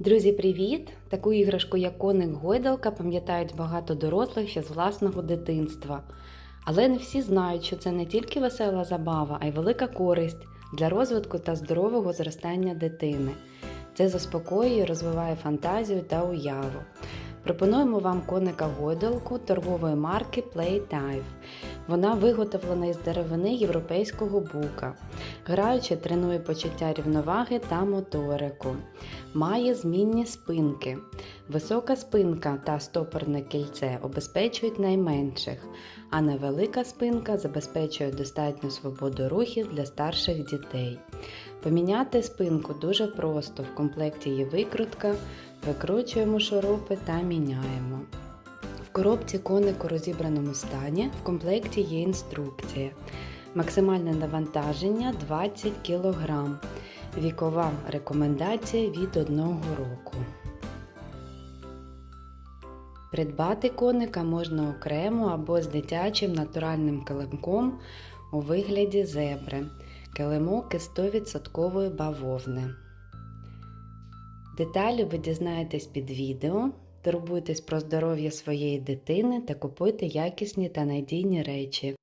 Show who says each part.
Speaker 1: Друзі, привіт! Таку іграшку, як коник гойдалка, пам'ятають багато дорослих ще з власного дитинства. Але не всі знають, що це не тільки весела забава, а й велика користь для розвитку та здорового зростання дитини. Це заспокоює, розвиває фантазію та уяву. Пропонуємо вам коника гойдалку торгової марки Playdive. Вона виготовлена із деревини європейського бука. Граючи, тренує почуття рівноваги та моторику. Має змінні спинки. Висока спинка та стопорне кільце обезпечують найменших, а невелика спинка забезпечує достатню свободу рухів для старших дітей. Поміняти спинку дуже просто. В комплекті є викрутка, викручуємо шурупи та міняємо. В коробці коник у розібраному стані в комплекті є інструкція. Максимальне навантаження 20 кг. Вікова рекомендація від 1 року. Придбати коника можна окремо або з дитячим натуральним килимком у вигляді зебри. Килимок із 100% бавовни. Деталі ви дізнаєтесь під відео. Турбуйтесь про здоров'я своєї дитини та купуйте якісні та надійні речі.